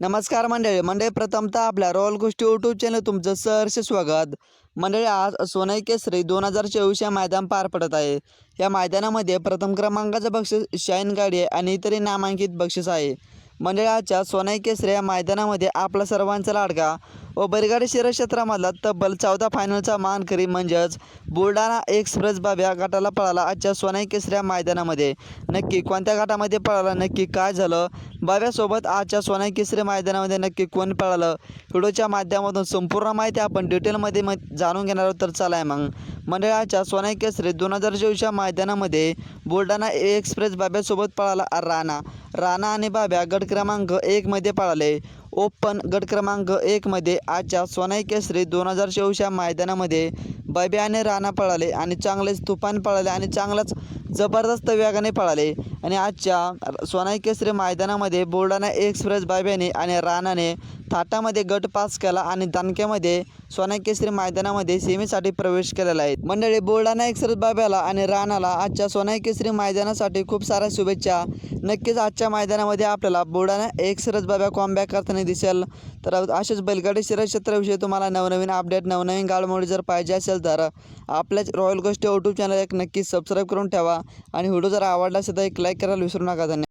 नमस्कार मंडळी. मंडळी प्रथमतः आपल्या रॉयल गोष्टी यूट्यूब चॅनल तुमचं सहर्ष स्वागत. मंडळी आज सोनाई केसरी दोन हजार चोवीस या मैदान पार पडत आहे. या मैदानामध्ये प्रथम क्रमांकाचं बक्षीस शाईन गाडी आहे आणि इतरही नामांकित बक्षीस आहे. मंडळाच्या आजच्या या मैदानामध्ये आपला सर्वांचा लाडका व बैलगाडी शरीर क्षेत्रामधला तब्बल चौदा फायनलचा मानकरी म्हणजेच बुलढाणा एक्सप्रेस बाब्या गटाला पळाला आजच्या सोनाई केसऱ्या या मैदानामध्ये. नक्की कोणत्या गटामध्ये पळाला? नक्की काय झालं? बाब्यासोबत आजच्या सोनाई केसरी मैदानामध्ये नक्की कोण पळालं? व्हिडिओच्या माध्यमातून संपूर्ण माहिती आपण डिटेलमध्ये म जाणून घेणार आहोत तर चला आहे मग. मंडळाच्या सोनाई केसरी दोन हजार चोवीसच्या मैदानामध्ये बुलढाणा एक्सप्रेस बाब्यासोबत पळाला राणा. राणा आणि बाब्या गट क्रमांक एकमध्ये पळाले. ओपन गट क्रमांक एकमध्ये आजच्या सोनाई केसरी दोन हजार चोवीसच्या मैदानामध्ये बाब्या आणि राणा पळाले आणि चांगलेच तुफान पळाले आणि चांगलाच जबरदस्त वेगाने पळाले. आणि आजच्या सोनाई केसरी मैदानामध्ये बुलढाणा एक्सप्रेस बाब्याने आणि राणाने थाटामध्ये गट पास केला आणि दानक्यामध्ये सोनाकेसरी मैदानामध्ये सेमीसाठी प्रवेश केलेला आहे. मंडळी बुलढाणा एक्सप्रेस बाब्याला आणि राणाला आजच्या सोनाकेसरी मैदानासाठी खूप साऱ्या शुभेच्छा. नक्कीच आजच्या मैदानामध्ये आपल्याला बुलढाणा एक्सरस बाब्या कॉमबॅक करताना दिसेल. तर असेच बैलगाडी शिरक्षेत्राविषयी तुम्हाला नवनवीन अपडेट नवनवीन गाडमोडी जर पाहिजे असेल तर आपल्याच रॉयल गोष्टी यूट्यूब चॅनल एक नक्की सबस्क्राईब करून ठेवा. आणि व्हिडिओ जर आवडला असेल तर एक लाईक करायला विसरू नका. धन्यवाद.